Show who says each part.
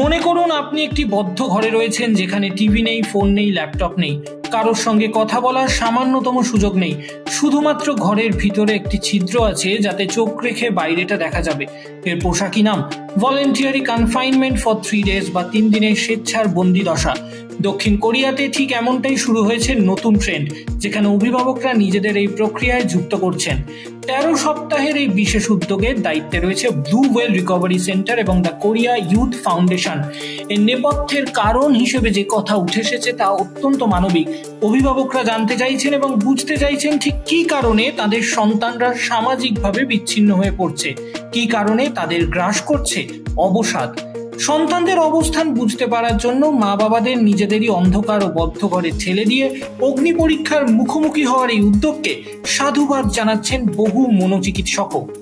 Speaker 1: মনে করুন আপনি একটি বদ্ধ ঘরে রয়েছেন যেখানে টিভি নেই, ফোন নেই, ল্যাপটপ নেই। কারোর সঙ্গে কথা বলার সামান্যতম সুযোগ নেই। শুধুমাত্র ঘরের ভিতরে একটি ছিদ্র আছে যাতে চোখ রেখে বাইরেটা দেখা যাবে। এর পোশাকি নাম voluntary confinement for three days বা তিন দিনের স্বেচ্ছার বন্দি দশা। দক্ষিণ কোরিয়াতে ঠিক এমনটাই শুরু হয়েছে নতুন ট্রেন্ড যেখানে অভিভাবকরা নিজেদের এই প্রক্রিয়ায় যুক্ত করছেন। তেরো সপ্তাহের এই বিশেষ উদ্যোগের দায়িত্বে রয়েছে ব্লু ওয়েল রিকভারি সেন্টার এবং দ্য কোরিয়া ইউথ ফাউন্ডেশন এর নেপথ্যের কারণ হিসেবে যে কথা উঠে এসেছে তা অত্যন্ত মানবিক। অভিভাবকরা জানতে চাইছেন এবং বুঝতে চাইছেন ঠিক কী কারণে তাদের সন্তানরা সামাজিকভাবে বিচ্ছিন্ন হয়ে পড়ছে। কী কারণে তাদের গ্রাস করছে? অবসাদ। সন্তানদের অবস্থান বুঝতে পারার জন্য মা বাবাদের নিজেদেরই অন্ধকার ও বদ্ধ ঘরে ঠেলে দিয়ে অগ্নি পরীক্ষার মুখোমুখি হওয়ার এই উদ্যোগকে সাধুবাদ জানাচ্ছেন বহু মনোচিকিৎসকও।